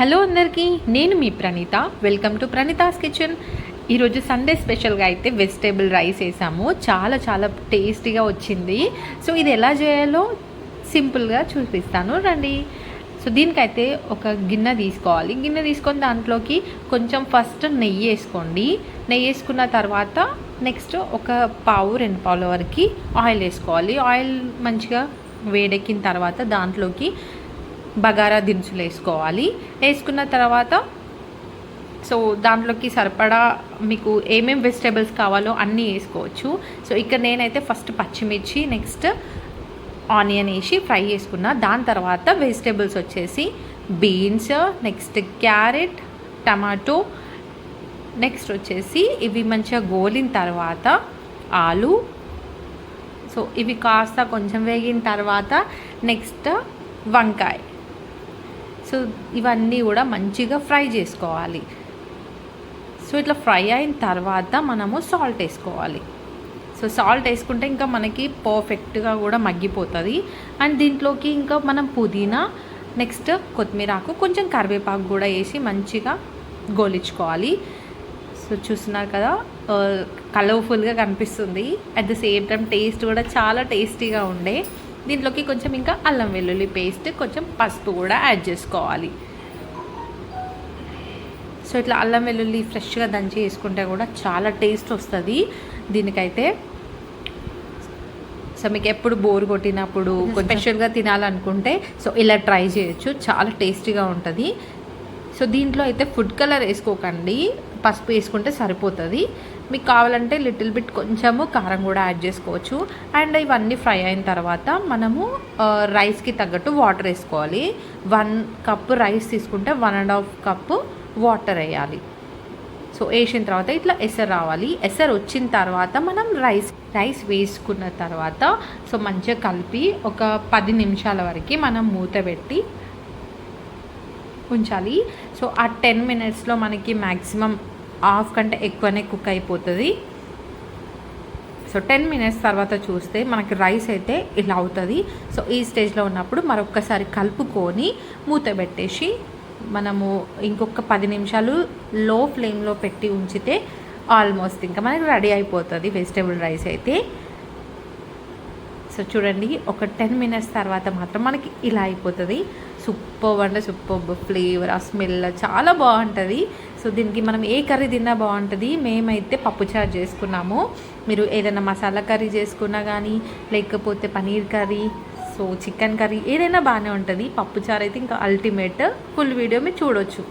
Hello అందరికీ నేను మీ Praneetha. Welcome to Praneetha's kitchen ఈరోజు సండే స్పెషల్గా అయితే వెజిటేబుల్ రైస్ వేసాము. చాలా చాలా టేస్టీగా వచ్చింది. సో ఇది ఎలా చేయాలో సింపుల్గా చూపిస్తాను. రండి. సో దీనికైతే ఒక గిన్నె తీసుకోవాలి. గిన్నె తీసుకొని దాంట్లోకి కొంచెం ఫస్ట్ నెయ్యి వేసుకోండి. నెయ్యి వేసుకున్న తర్వాత నెక్స్ట్ ఒక పావు రెండు పావుల వరకు ఆయిల్ వేసుకోవాలి. ఆయిల్ మంచిగా వేడెక్కిన తర్వాత దాంట్లోకి బగారా దినుసులు వేసుకోవాలి. వేసుకున్న తర్వాత సో దాంట్లోకి సరిపడా మీకు ఏమేమి వెజిటేబుల్స్ కావాలో అన్నీ వేసుకోవచ్చు. సో ఇక్కడ నేనైతే ఫస్ట్ పచ్చిమిర్చి నెక్స్ట్ ఆనియన్ వేసి ఫ్రై చేసుకున్నా. దాని తర్వాత వెజిటేబుల్స్ వచ్చేసి beans next carrot tomato next వచ్చేసి ఇవి మంచిగా గోలిన తర్వాత ఆలు. సో ఇవి కాస్త కొంచెం వేగిన తర్వాత నెక్స్ట్ వంకాయ. సో ఇవన్నీ కూడా మంచిగా ఫ్రై చేసుకోవాలి. సో ఇట్లా ఫ్రై అయిన తర్వాత మనము సాల్ట్ వేసుకోవాలి. సో సాల్ట్ వేసుకుంటే ఇంకా మనకి పర్ఫెక్ట్గా కూడా మగ్గిపోతుంది. అండ్ దీంట్లోకి ఇంకా మనం పుదీనా నెక్స్ట్ కొత్తిమీర ఆకు కొంచెం కరివేపాకు కూడా వేసి మంచిగా గోలించుకోవాలి. సో చూస్తున్నారు కదా కలర్ఫుల్గా కనిపిస్తుంది. At the same time taste కూడా చాలా టేస్టీగా ఉండే. దీంట్లోకి కొంచెం ఇంకా అల్లం వెల్లుల్లి పేస్ట్ కొంచెం పసుపు కూడా యాడ్ చేసుకోవాలి. సో ఇట్లా అల్లం వెల్లుల్లి ఫ్రెష్గా దంచి వేసుకుంటే కూడా చాలా టేస్ట్ వస్తుంది. దీనికైతే సో మీకు ఎప్పుడు బోర్ కొట్టినప్పుడు స్పెషల్గా తినాలనుకుంటే సో ఇలా ట్రై చేయొచ్చు. చాలా టేస్టీగా ఉంటుంది. సో దీంట్లో అయితే ఫుడ్ కలర్ వేసుకోకండి. పసుపు వేసుకుంటే సరిపోతుంది. మీకు కావాలంటే లిటిల్ బిట్ కొంచెము కారం కూడా యాడ్ చేసుకోవచ్చు. అండ్ ఇవన్నీ ఫ్రై అయిన తర్వాత మనము రైస్కి తగ్గట్టు వాటర్ వేసుకోవాలి. వన్ కప్పు రైస్ తీసుకుంటే one and half cup water వేయాలి. సో వేసిన తర్వాత ఇట్లా ఎసర్ రావాలి. ఎసర్ వచ్చిన తర్వాత మనం రైస్ రైస్ వేసుకున్న తర్వాత సో మంచిగా కలిపి ఒక పది నిమిషాల వరకు మనం మూత పెట్టి ఉంచాలి. సో ఆ టెన్ మినిట్స్లో మనకి మ్యాక్సిమం హాఫ్ కంటే ఎక్కువనే కుక్ అయిపోతుంది. సో టెన్ మినిట్స్ తర్వాత చూస్తే మనకి రైస్ అయితే ఇలా అవుతుంది. సో ఈ స్టేజ్లో ఉన్నప్పుడు మరొక్కసారి కలుపుకొని మూత పెట్టేసి మనము ఇంకొక పది నిమిషాలు లో ఫ్లేమ్లో పెట్టి ఉంచితే ఆల్మోస్ట్ ఇంకా మనకి రెడీ అయిపోతుంది వెజిటేబుల్ రైస్ అయితే. సో చూడండి ఒక టెన్ మినిట్స్ తర్వాత మాత్రం మనకి ఇలా అయిపోతుంది. సూపర్ అంటే సూపర్ ఫ్లేవర్ ఆ స్మెల్ చాలా బాగుంటుంది. సో దీనికి మనం ఏ కర్రీ తిన్నా బాగుంటుంది. మేమైతే పప్పుచారు చేసుకున్నాము. మీరు ఏదైనా మసాలా కర్రీ చేసుకున్నా కానీ లేకపోతే paneer curry so chicken curry ఏదైనా బాగానే ఉంటుంది. పప్పుచారు అయితే ఇంకా అల్టిమేట్ ఫుల్ వీడియో మీరు చూడొచ్చు.